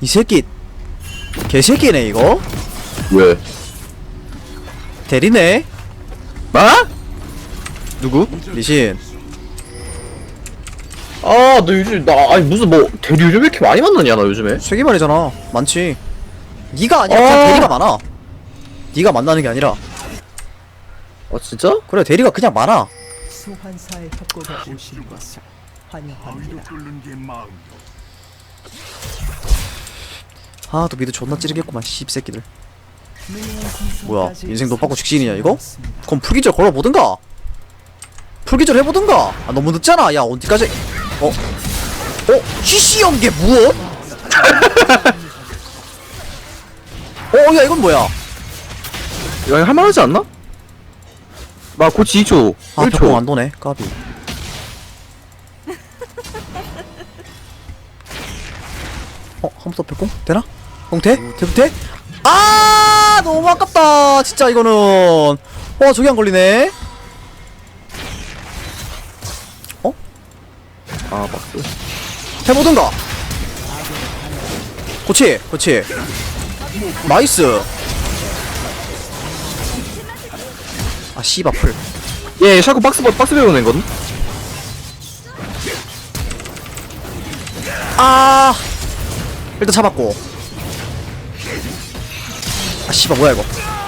이 새끼 개새끼네 이거 왜? 대리네 아? 누구? 리신 아, 너 요즘 나 아니 무슨 뭐 대리 요즘 왜 이렇게 많이 만나냐 나 요즘에? 세기말이잖아 많지 네가 아니라 어. 그냥 대리가 많아 네가 만나는 게 아니라 아 진짜? 그래 대리가 그냥 많아 소환사의 협곡에 오신 것을 환영합니다. 아또 미드 존나 찌르겠구만 씹새끼들 뭐야 인생 높았고 직진이냐 이거? 그럼 풀기절 걸어보든가 풀기절 해보든가 아 너무 늦잖아 야 어디까지 어? 어? CC 연계 무엇? 어 야 이건 뭐야 야 이거 할만하지 않나? 나 고치 2초 아 1초 벽공 안 도네 까비 어? 더 벽공? 되나? 공 돼? 돼? 돼? 아 너무 아깝다 진짜 이거는 어 저기 안 걸리네 아 박스 해보든가 그렇지 그렇지 나이스 씨바 풀. 얘 샤코 박스 박스 배우는 거든? 아! 일단 잡았고. 아 씨발 뭐야 이거?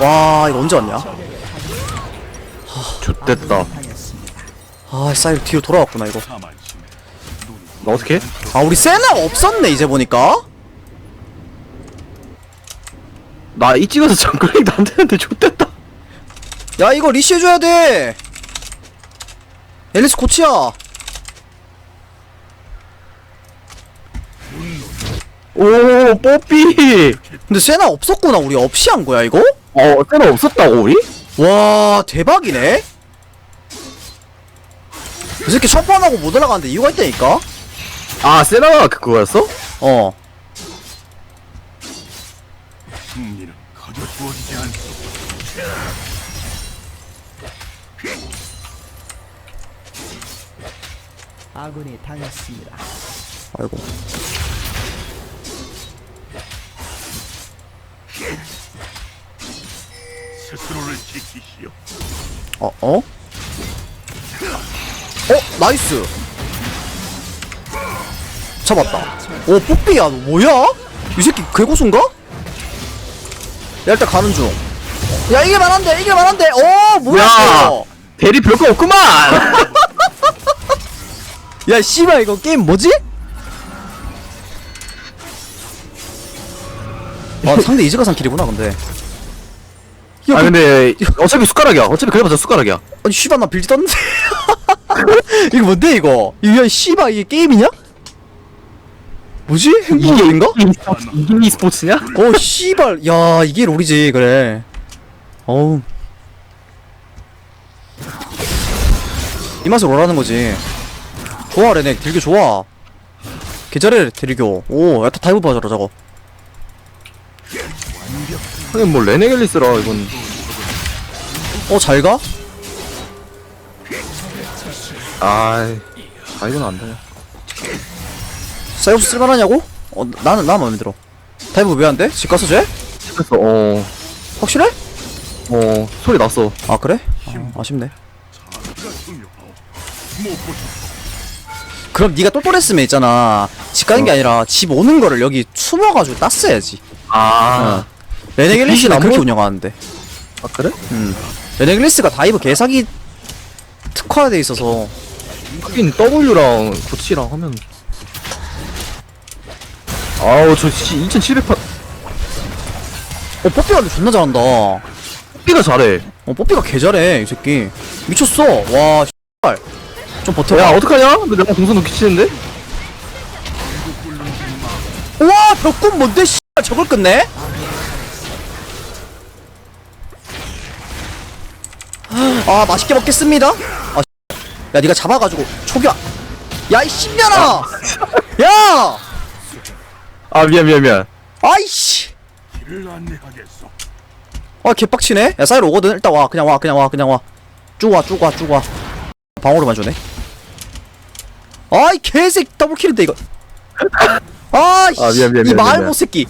와 이거 언제 왔냐? 좋됐다. 아 사이로 뒤로 돌아왔구나 이거. 나 어떻게 해? 아 우리 세나 없었네 이제 보니까. 나 이 찍어서 정글링도 안 되는데 좋됐다 야 이거 리시 해줘야 돼 앨리스 코치야 오 뽀삐 근데 세나 없었구나 우리 없이 한 거야 이거? 어 때는 없었다고 우리? 와 대박이네 이 새끼 첫번 하고 못 올라가는데 이유가 있다니까 아 세나가 그거였어? 어 승리는 거저 주어지지 않소. 아군이 당했습니다. 아이고 스스로를 지키시오. 어 어? 어 나이스 잡았다 오 뽀삐야 너 뭐야? 이 새끼 괴고수인가? 야 일단 가는 중 야 이게 말한데 이게 말한데 어 뭐야 야! 이거 대리 별거 없구만 야 씨발 이거 게임 뭐지? 아 상대 이즈가상 길이구나 근데 야, 아 그- 근데 어차피 숟가락이야 어차피 그래봤자 숟가락이야 아니 씨발 나 빌지 떴는데 이거 뭔데 이거 이야 씨발 이게 게임이냐? 뭐지? 행복인가? 이게 e스포츠냐? 어 씨발 야 이게 롤이지 그래 어우 이 맛을 롤하는 거지 좋아 레넥 딜교 좋아 개잘해 딜교 오 야타 다이브 봐줘라 저거 하긴 뭐 레네겔리스라 이건 어 잘가? 아이 아 이건 안 돼. 사이오스 쓸만하냐고? 어 나는 나 마음에 들어 다이브 왜 안 돼? 집 가서 쟤? 그래서 어, 확실해? 어 소리 났어. 아 그래? 아, 아쉽네 그럼 네가 똘똘했으면 있잖아. 집 가는 게 아니라 집 오는 거를 여기 숨어가지고 땄어야지. 아, 레네글리스는 안 그렇게? 운영하는데. 아 그래? 음. 레네글리스가 다이브 개사기 특화돼 있어서. 하긴 W랑 고치랑 하면. 아우 저 2700판 어 뽀삐가 근데 존나 잘한다. 어 삐가 잘해. 뽀삐가 개 잘해 이 새끼. 미쳤어. 와 씨발 좀 버텨 야 어떡하냐? 근데 내가 동선 놓기 치는데? 우와 벽군 뭔데 씨발 저걸 끝내? 아 맛있게 먹겠습니다. 아, 야 니가 잡아가지고 초기야 야이 신년아! 야! 아 미안 미안 미안. 아이씨. 아 개빡치네. 야 사이로 오거든. 일단 와. 그냥 와 그냥 와 그냥 와 쭉 와 쭉 와 쭉 와. 방어로만 주네 아이 개새끼 더블킬인데 이거. 아이씨 아, 미안, 미안, 이 미안, 말못 미안. 새끼.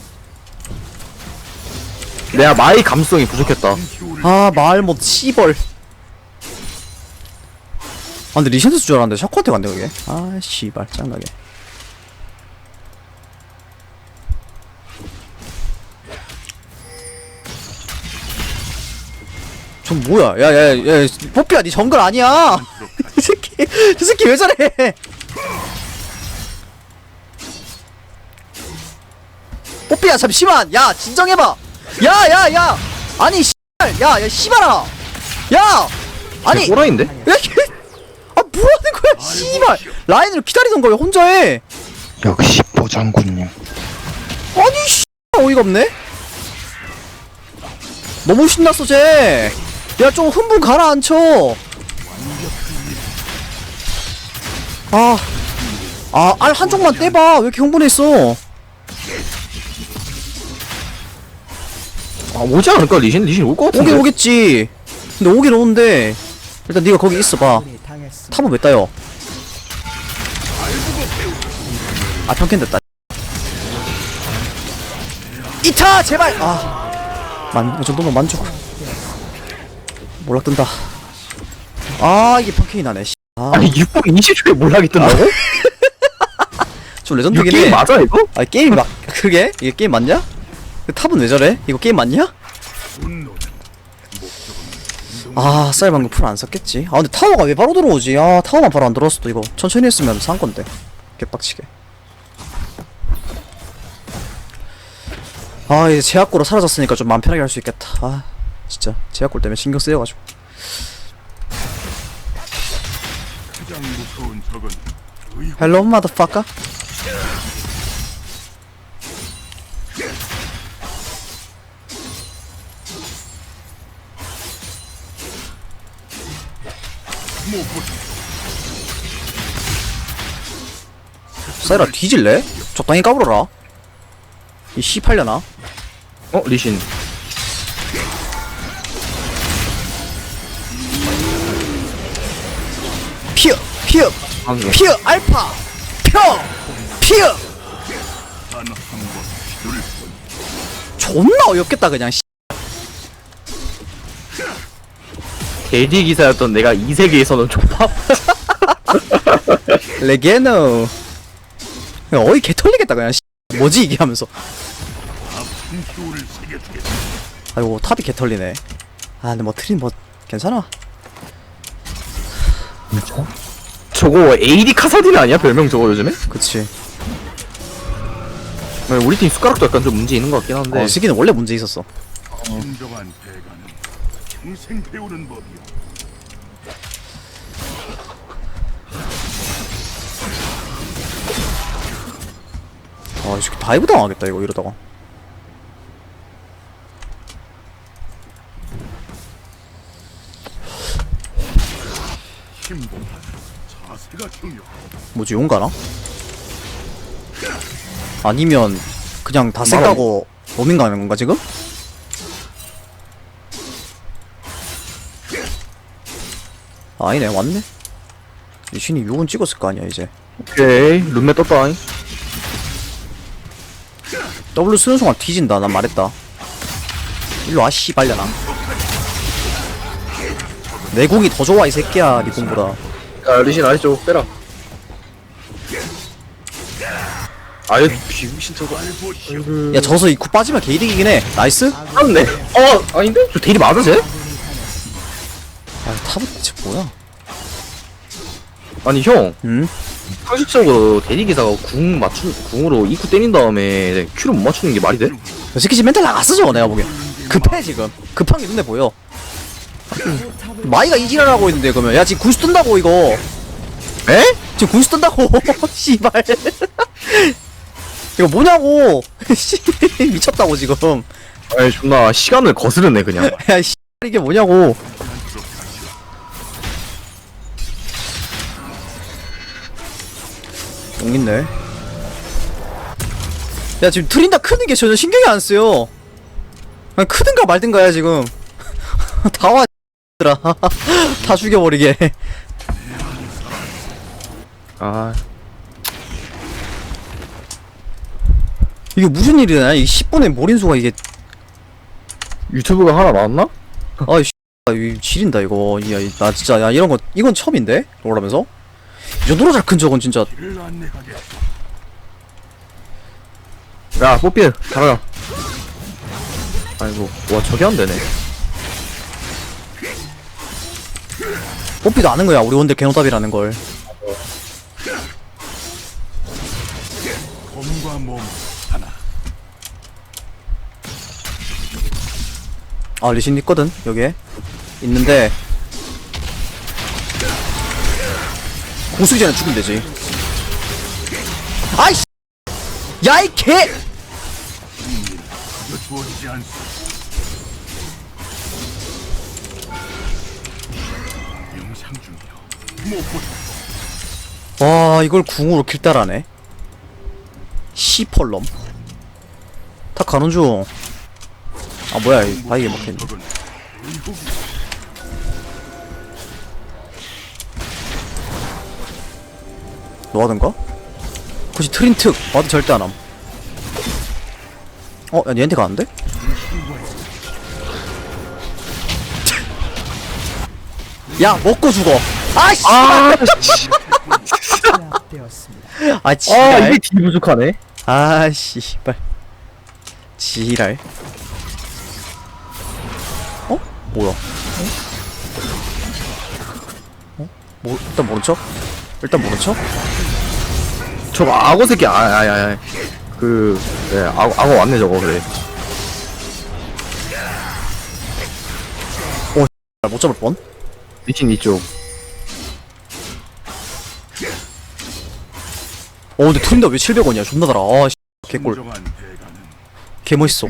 내가 마의 감성이 부족했다. 아 말못 씨벌. 아 근데 리센스 줄 알았는데 샤코한테 간대 그게. 아 씨발 짱나게. 전 뭐야? 야야야 뽀삐야 니 정글 아니야? 이 새끼 저 새끼 왜 저래 뽀삐 야 잠시만 야 진정해봐 야야 야 아니 씨발 야야 씨발아 야 아니 아니 꼬라인데? 야, 걔, 아, 뭐 하는 거야, 씨발! 라인을 기다리던 거야, 혼자 해! 역시 보장군님. 아니, 씨, 어이가 없네? 너무 신났어, 쟤! 야, 좀 흥분 가라앉혀! 아, 아, 알 한쪽만 떼봐! 왜 이렇게 흥분했어? 아 오지 않을까 리신? 리신 올 것 같은데 오긴 오겠지! 근데 오긴 오는데, 일단 네가 거기 있어봐. 탑은 왜 따요? 아 평캔 됐다 이타 제발 아만 이 정도면 만족 몰락 뜬다 아 이게 평캔이 나네 씨. 아, 아니 6분 20초에 몰락이 뜬다고? 좀 레전드긴 게임 해 맞아 이거? 아 게임이 막 그게 이게 게임 맞냐? 그 탑은 왜 저래? 이거 게임 맞냐? 아 쌀 방금 풀 안 썼겠지? 아 근데 타워가 왜 바로 들어오지? 아 타워만 바로 안 들어왔어도 이거 천천히 했으면 산 건데. 개빡치게. 아 이제 제약골로 사라졌으니까 좀 마음 편하게 할 수 있겠다. 아 진짜. 제약골 때문에 신경 쓰여가지고. 헬로 마더파까 무엇보다 쌀아 뒤질래? 적당히 까불어라. 이 씨 팔려나? 어 리신. 피어 피어 방금 피어 알파. 펴 피어. 피를 존나 어이없겠다 그냥 대리 기사였던 내가 이 세계에서는 족밥? 레게노. 야, 어이 개 털리겠다 그냥. 씨. 뭐지 이게 하면서. 아이고 탑이 개 털리네. 아 근데 뭐 트린 뭐 괜찮아? 저거 AD 카사딘 아니야? 별명 저거 요즘에? 그치. 네, 우리 팀 숟가락도 약간 좀 문제 있는 것 같긴 한데. 어 스기는 원래 문제 있었어. 진정한 대가는 평생 배우는 법이오 아이 새끼 다이브 당하겠다 이거 이러다가 힘보다 자세가 중요하오 뭐지 용 가나? 아니면 그냥 다 쌩까고 로밍 가는 건가 지금? 아, 아니네 왔네. 리신이 6은 찍었을 거 아니야 이제. 오케이 룸메 떴다잉. W 쓰는 순간 뒤진다 난 말했다. 일로 와 씨발려나. 내 공이 더 좋아 이 새끼야 니 공보다. 야 리신 아래쪽 빼라. 아유 비우신 저거 야 저서 이쿠 빠지면 개이득이긴 해. 나이스? 맞네 어 아닌데? 저 대리 맞아 쟤? 아 탑은 대체 뭐야? 아니 형. 응? 상식적으로 대리 기사가 궁 맞춘 궁으로 이쿠 때린 다음에 큐를 못 맞추는 게 말이 돼? 저 새끼 지금 멘탈 나갔어 저거 내가 보기엔. 급해 지금. 급한 게 눈에 보여. 마이가 이지랄하고 있는데 그러면. 야 지금 군수 뜬다고 이거. 에? 지금 군수 뜬다고 씨발. 이거 뭐냐고. 씨 미쳤다고 지금. 아니 존나 시간을 거스르네 그냥. 야 씨, 이게 뭐냐고 용 있네 야 지금 트린다 크는 게 전혀 신경이 안 쓰여. 그냥 크든가 말든가야 지금. 다와 다 죽여버리게. 아. 이게 무슨 일이냐? 이 10분의 몰인수가 이게 유튜브가 하나 나왔나? 아이 씨, 아, 이 지린다 이거. 야, 이- 나 진짜 야 이런 거 이건 처음인데? 롤하면서 이 정도로 잘 큰 적은 진짜. 야 뽀삐 가라 아이고 와 저게 안 되네 뽀삐도 아는 거야 우리 원딜 개노답이라는 걸 검과 몸 하나. 아 리신 있거든 여기에 있는데 공수기 전에 죽으면 되지. 아이씨! 야이 개. 와 이걸 궁으로 킬따라네. 시펄럼? 다 가는 중 아 뭐야 이 바이게 먹혔네 의혹이 노하던가? 혹시 트린특 와도 절대 안함 어? 야 니한테 가는데? 야 먹고 죽어 아이씨 아 씨. 제압되었습니다. 아 아 지랄 이게 딜 부족하네 아씨 씨발 지랄 어? 뭐야 어? 뭐 일단 모른 척? 일단 척? 저거 악어 새끼 아아아 그 네, 악어, 악어 왔네 저거 그래. 아, 못 잡을 뻔? 미친 이쪽. 어 근데 트린다 왜 700원이야? 존나 달아. 아 씨, 개꿀. 개멋있어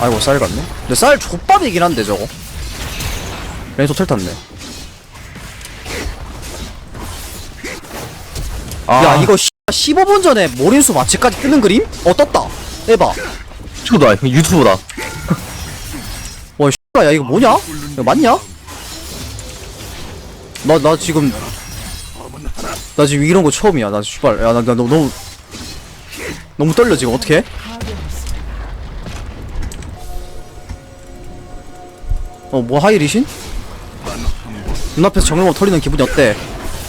아이고 쌀 같네. 근데 쌀 족밥이긴 한데 저거. 렌소 텔 탔네. 아. 야 이거 15분 전에 모린수 마취까지 뜨는 그림? 어 떴다. 해봐. 유튜브다 이거 유튜브다. 와 씨야 이거 뭐냐? 이거 맞냐? 나 나 지금 나 지금 이런 거 처음이야. 나 씨발 야나 나 너무 너무 너무 떨려 지금. 어떡해? 어 뭐 하이리신? 눈앞에서 정령으로 털리는 기분이 어때?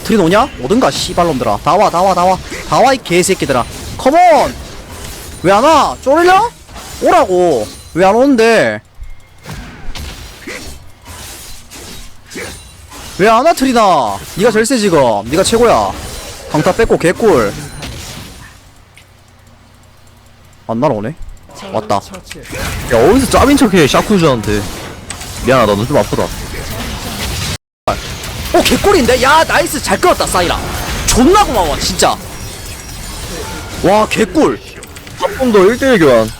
트린 오냐? 오든가 씨발놈들아 다와 다와 다와 다와 이 개새끼들아 컴온 왜 안 와? 쫄려? 오라고 왜 안 오는데 왜 안 와 트리나 니가 제일 세 지금 니가 최고야 강타 뺏고 개꿀 안 날아오네 왔다. 야 어디서 짭인 척해 샤쿠즈한테 미안하다. 너 좀 아프다. 어 개꿀인데? 야 나이스. 잘 끌었다 사이라. 존나 고마워 진짜. 와 개꿀. 한번 더 1대1 교환.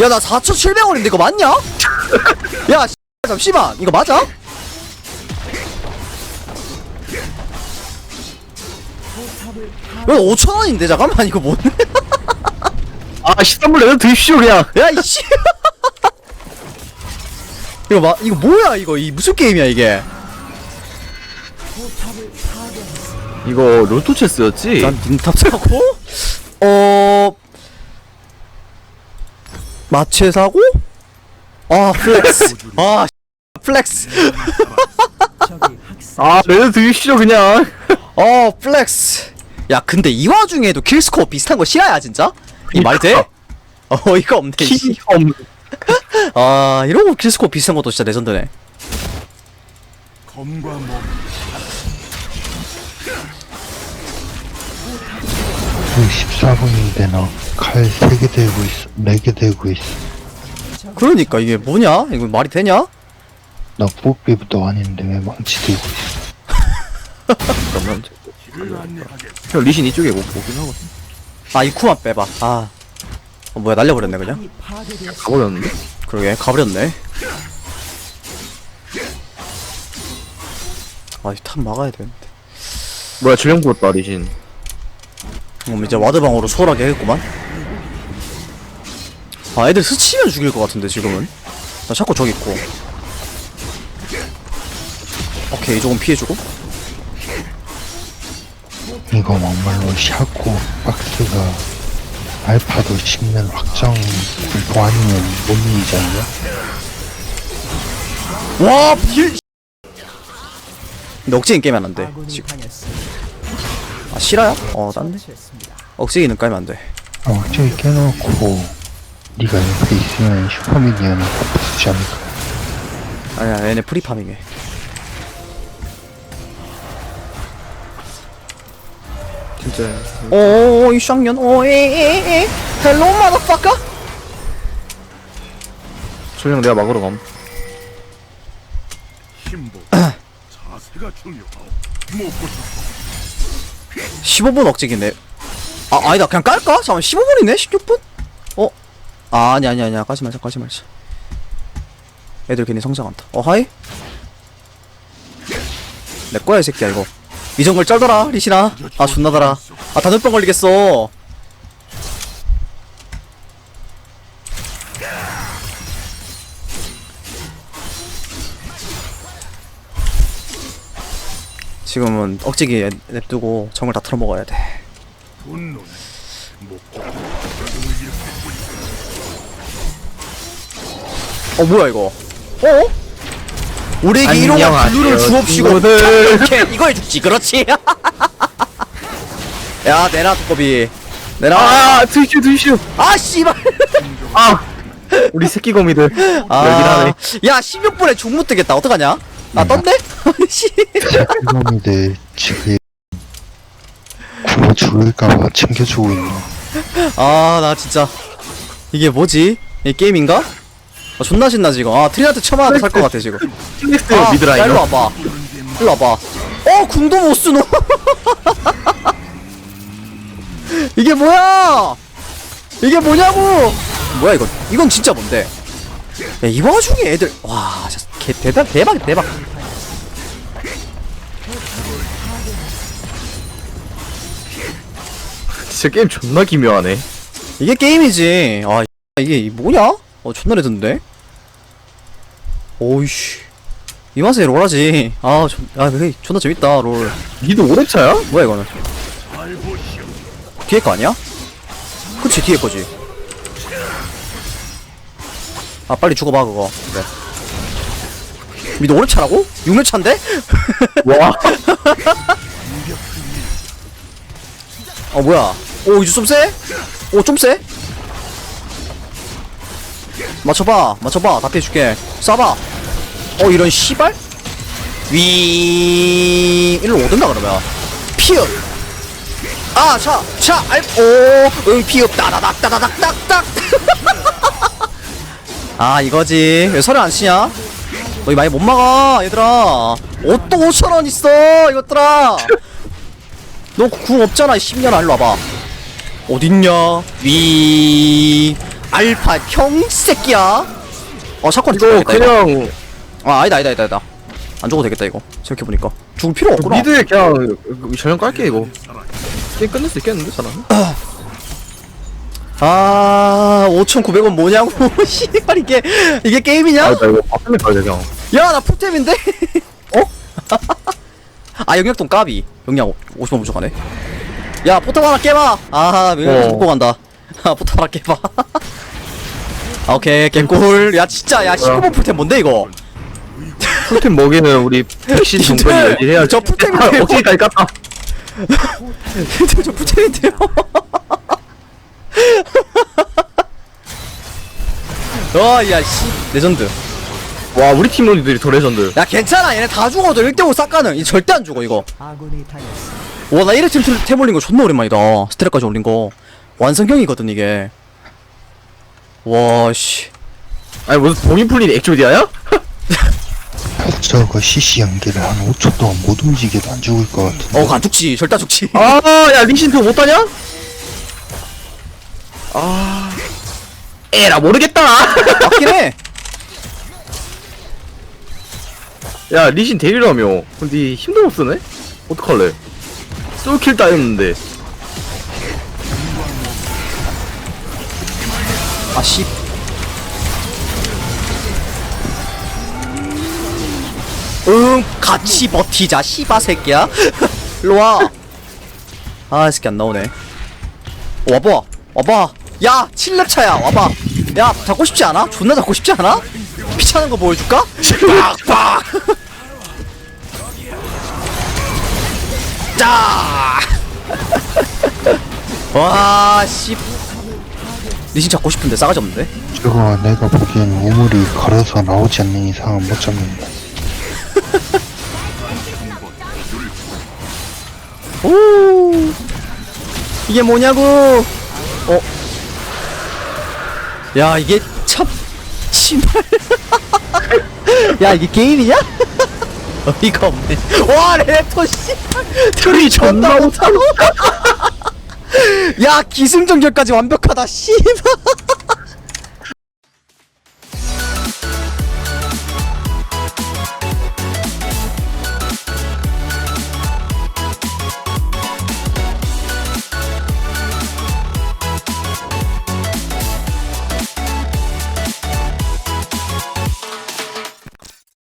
야 나 4,700원인데 이거 맞냐? 야 씨, 잠시만. 이거 맞아? 왜 5,000원인데? 잠깐만 이거 뭔 아 13불 내가 드십시오 그냥. 야 이씨. 이거 마, 이거 뭐야 이거? 이 무슨 게임이야 이게? 이거 롤토 체스였지? 난 닌탑 사고? 어. 마체 사고? 아 플렉스. 아 플렉스. 아 내가 드십시오 그냥. 어 플렉스. 야 근데 이 와중에도 킬스코어 비슷한 거 싫어야 진짜? 이 말이 돼? 어 이거 없네 씨. 없는 아 이러고 킬스코어 비슷한 것도 진짜 레전드네 검과 몸 14분인데 나 칼 3개 들고 있어 4개 들고 있어 그러니까 이게 뭐냐? 이거 말이 되냐? 나 뽀삐부터 아닌데 왜 망치 들고 있어. 형 리신 이쪽에 못 보긴 하거든 아 이쿠만 빼봐. 아. 어, 뭐야 날려버렸네 그냥. 가버렸는데? 그러게 가버렸네. 아탑 막아야 되는데. 뭐야 전령 부었다 리신. 그럼 이제 와드방으로 수월하게 해겠구만. 아 애들 스치면 죽일 것 같은데 지금은? 나 자꾸 저기 있고. 오케이 조금 피해주고 이거 막말로 샤코 박스가 알파도 10년 확정 굴도 아니면 못 않냐? 와 빌! 근데 억지긴 게임은 안돼 아군이 지금. 아 실화야? 어 딴데? 처치했습니다. 억지기는 까면 안돼 어, 저기 깨놓고 네가 옆에 있으면 슈퍼미니언을 갚아주지 않을까? 아니야 얘네 프리파밍해 진짜. 오이 쌍년. 오에에에 헬로 마더파까 전령 내가 막으러 감. 힘보다 자세가 중요하오. 무엇보다 15분 억지기네. 아 아니다. 그냥 깔까? 잠깐만 15분이네? 16분? 어? 아 아니 아니 아니야. 까지 말자 까지 말자. 애들 괜히 성장한다. 어 하이? 내 거야 이 새끼야 이거 이 정글 쩔더라 리시나. 아 존나더라. 아 다늘병 걸리겠어. 지금은 억지기 애- 냅두고 정글 다 털어먹어야 돼. 어 뭐야 이거? 어? 우리에게 안녕하세요, 블루를 주옵시고. 이렇게 이거에 죽지 그렇지? 야 내놔 두꺼비. 내놔. 아 드슈 드슈 아 씨발. 아 우리 새끼 거미들. 아, 야 16분에 종무 뜨겠다. 어떡하냐? 아 떴네? 씨. 샤크놈이들 지금 굶어 죽을까봐 챙겨주고 있네. 아나 진짜 이게 뭐지? 이 게임인가? 아, 존나 신나지 이거 아 트리한테 쳐맞아도 살 것 같아 지금. 플렉스 아, 일로 와봐. 일로 와봐. 어 궁도 못 쓰노? 이게 뭐야? 이게 뭐냐고? 뭐야 이건 이건 진짜 뭔데? 야, 이 와중에 애들 와 진짜 개 대박 대박 대박. 진짜 게임 존나 기묘하네. 이게 게임이지. 아 이게 뭐냐? 어 존나 레전드인데 오이씨 이 맛에 롤하지 아 존, 아 그게 존나 재밌다 롤 니도 오래차야? 뭐야 이거는. 뒤에 거 아니야? 그치 뒤에 거지 아 빨리 죽어봐 그거 그래 미도 오래 차라고? 6년 차인데? 와 어 뭐야 오 이제 좀 세? 오 좀 세? 맞춰봐 맞춰봐 다 피해줄게 쏴봐 어 이런 씨발? 위 일로 오든가 그러면. 피읍 아차차 알오 응 피읍 따다닥 따다닥 딱딱 아 이거지. 왜 서류 안 치냐? 너희 많이 못 막아 얘들아. 옷도 5천원 있어 이것들아. 너 궁 없잖아 10년. 알로 와봐. 어딨냐? 위 알파 평새끼야. 어 샷건 이거 그냥 아 아니다 아니다 아니다 아니다. 안 죽어도 되겠다 이거. 생각해보니까. 죽을 필요 없구나. 미드에 그냥 전령 깔게 이거. 게임 끝낼 수 있겠는데 사람 아 5,900원 뭐냐고 씨발 이게 이게 게임이냐? 아나 이거 바꾸면 가야 돼 그냥. 야 나 풀템인데? 어? 아 영역동 까비. 영역 50원 부족하네. 야 포탑 하나 깨봐. 아 영역 어. 먹고 간다. 아 포탑 하나 깨봐. 아 오케이 개꿀 야 진짜 야 15번 풀템 뭔데 이거 풀템 먹이는 우리 백신 정권이 열일해야지. 저 풀템인데요. 어깨까지 깠다. 근데 저 풀템인데요? 와 야 씨. 레전드. 와 우리 팀 놈들이 더 레전드. 야 괜찮아. 얘네 다 죽어도 1대5 싹가는 이 절대 안 죽어 이거. 당했습니다. 와나 1회 팀탭 올린 거 존나 오랜만이다. 스트랩까지 올린 거. 완성형이거든 이게. 와 씨. 아니 무슨 봉인 풀린 액조디아야? 저거 CC 연계를 한 5초 동안 못 움직여도 안 죽을 것 같은데. 어안 죽지. 절대 안 죽지. 아야 리신 그거 못 따냐? 아. 에라 모르겠다. 맞긴 해. 야 리신 데리라며. 근데 힘도 못 쓰네? 어떡할래? 솔킬 따였는데. 아씨 응 같이 버티자 씨바 새끼야 일로와 아이 새끼 안 나오네 어, 와봐 와봐 야 7렙 차야 와봐 야 잡고 싶지 않아? 존나 잡고 싶지 않아? 피차는 거 보여줄까? 빡빡 짜 와씨 니신 잡고 싶은데 싸가지 없는데? 저거 내가 보기엔 우물이 걸어서 나오지 않는 이상은 못 잡는다. 오! 이게 뭐냐고! 어? 야 이게 참 씨발 야 이게 게임이냐? 어이가 없네. 와 랩터 씨발 트리 존나 못하고. 야 기승전결까지 완벽하다 씨발